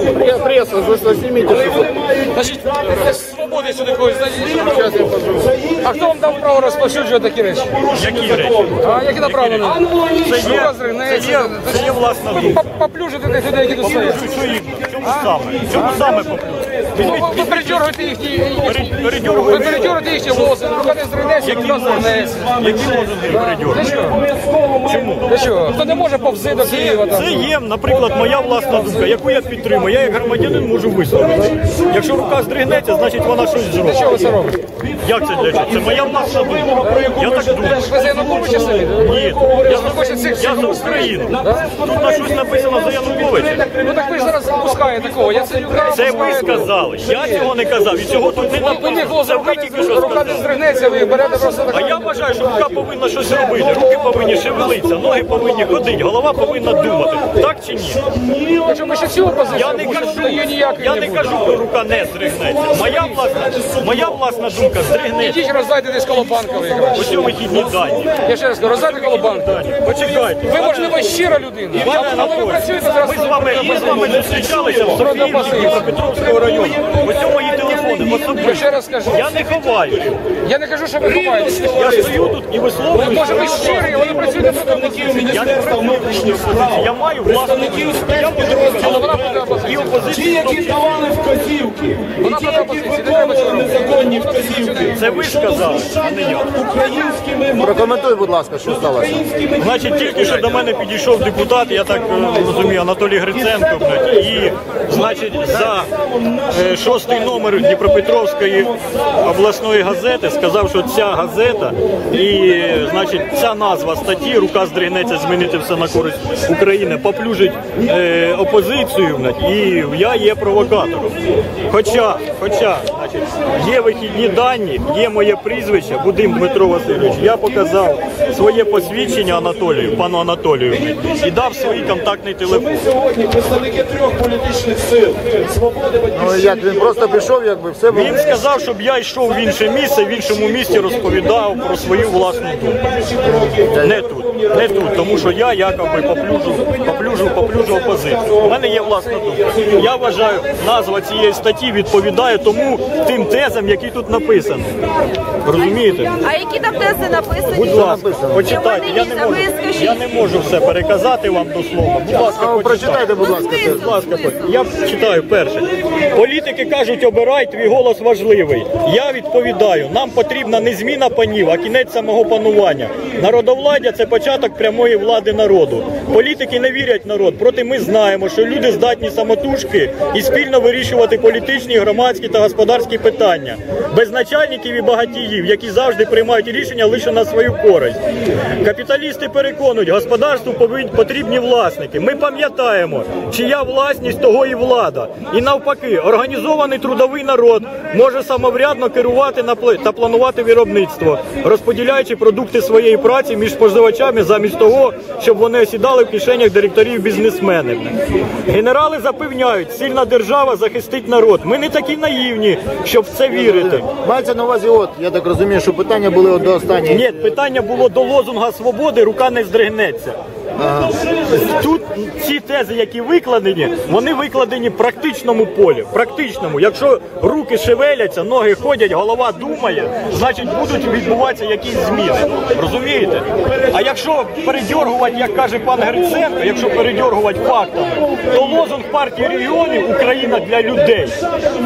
Вы что Значить, свободи сюди когось покажу. А хто вам дав право розповсюджувати такі речі? Які речі? А які направлені? Це є, це є, це є власна Поплюжити тих людей, які тут стоять. Чому саме? Чому саме поплюс? Ви- передергуєте їхні... Ви передергуєте їхні волоси, рука не зригнеться, рука зригнеться. Які лозунги чого? Чому? Для? Хто не може повзи до Києва там? Це є, наприклад, моя власна думка, яку я підтримую. Я як громадянин можу висловити. Якщо рука здригнеться, значить вона щось Для чого ви зробить. це робите? Як це для чого? Це моя власна думка. Я так думаю. Ви за Януковича самі? Ні, я за, я за Україну. Тут на щось написано за Януковича. Ну так ви ж зараз запускаєте такого. Яценюка Це ви сказали. Я цього не казав. І цього тут не Ви написано. Це ви тільки що рука не сказали. здригнеться, ви берете просто. А я вважаю, що рука повинна щось робити, руки повинні шевелитися, ноги повинні ходити, голова повинна думати. Так чи ні? Якщо ми ще цю опозицію, Я не кажу, то її ніякої я не буде. кажу, що рука не здригнеться. Моя власна, моя власна думка здригнеться. Ідіть роздайте десь коло банкової. Ось у вихідні дані. Я ще раз кажу, роздайте коло банку. Почекайте. Ви можливо щира людина. Але ви працюєте зараз. ми з вами, ми з вами зустрічалися Дніпропетровського району. Ось у мої телефони. Я ще раз кажу. Я не ховаю. Я не кажу, що ви ховаєтесь. Я стою тут і висловлюю. Може ви щирі, вони працюють проти опозиції. Я не працюю. Я маю вона проти і опозиції. Які давали вказівки, Вона і ті, які виконували робити. законні вказівки. Це ви сказали, а не я. Українськими Прокоментуй, будь ласка, що сталося. Значить, тільки що до мене підійшов депутат, я так е, розумію, Анатолій Гриценко, блядь, і значить за е, шостий номер Дніпропетровської обласної газети сказав, що ця газета і значить ця назва статті Рука здригнеться змінити все на користь України, поплюжить е, опозицію, блядь, і я є провокатором. Хоча, хоча, значить, є вихідні дані, є моє прізвище, Будим Дмитро Васильович. Я показав своє посвідчення Анатолію, пану Анатолію, і дав свій контактний телефон. сьогодні представники трьох політичних сил свободи Ну як він просто пішов, якби все було. Він сказав, щоб я йшов в інше місце, в іншому місці розповідав про свою власну думку. Не тут, не тут, тому що я якоби поплюжу, поплюжу, поплюжу опозицію. У мене є власна думка. Я вважаю, назва цієї статті відповідає тому тим тезам, які тут написані. Розумієте? А які там тези написані? Будь ласка, почитайте. Я не можу, я не можу все переказати вам дословно. Будь ласка, А, Прочитайте, будь ласка. Будь ласка, я читаю перше. Політики кажуть, обирай, твій голос важливий. Я відповідаю, нам потрібна не зміна панів, а кінець самого панування. Народовладдя це початок прямої влади народу. Політики не вірять в народ, проте ми знаємо, що люди здатні самотужки і спільно вирішувати політичні, громадські та господарські питання. Без начальників і багатіїв, які завжди приймають рішення лише на свою користь. Капіталісти переконують, господарству потрібні власники. Ми пам'ятаємо, чия власність того і влада. І навпаки, організований трудовий народ може самоврядно керувати та планувати виробництво, розподіляючи продукти своєї праці між споживачами замість того, щоб вони осідали в кишенях директорів бізнесменів. Генерали запевняють, сильна держава захистить народ. Ми не такі наївні, щоб в це вірити. Мається на увазі, от, я так розумію, що питання були от до останніх. Ні, питання було до лозунга свободи, рука не здригнеться. Тут ці тези, які викладені, вони викладені в практичному полі. Практичному. Якщо руки шевеляться, ноги ходять, голова думає, значить будуть відбуватися якісь зміни. Розумієте? А якщо передьоргувати, як каже пан Гриценко, якщо передьоргувати фактами, то лозунг партії регіонів Україна для людей.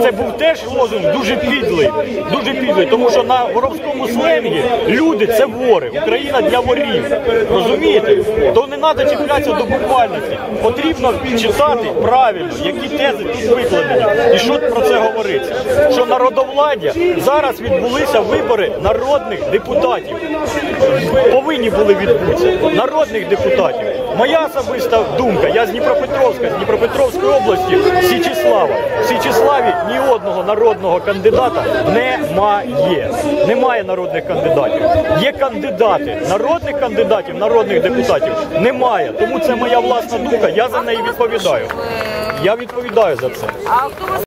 Це був теж лозунг дуже підлий, дуже підлий, тому що на воровському сленгі люди це вори, Україна для ворів. Розумієте? То не треба чіплятися до буквальності. Потрібно читати правильно, які тези тут викладені. І що про це говориться? Що народовладдя зараз відбулися вибори народних депутатів. Повинні були відбутися народних депутатів. Моя особиста думка, я з Дніпропетровська, з Дніпропетровської області, Січислава. В Січиславі ні одного народного кандидата немає. Немає народних кандидатів. Є кандидати. Народних кандидатів, народних депутатів немає. Тому це моя власна думка. Я за неї відповідаю. Я відповідаю за це.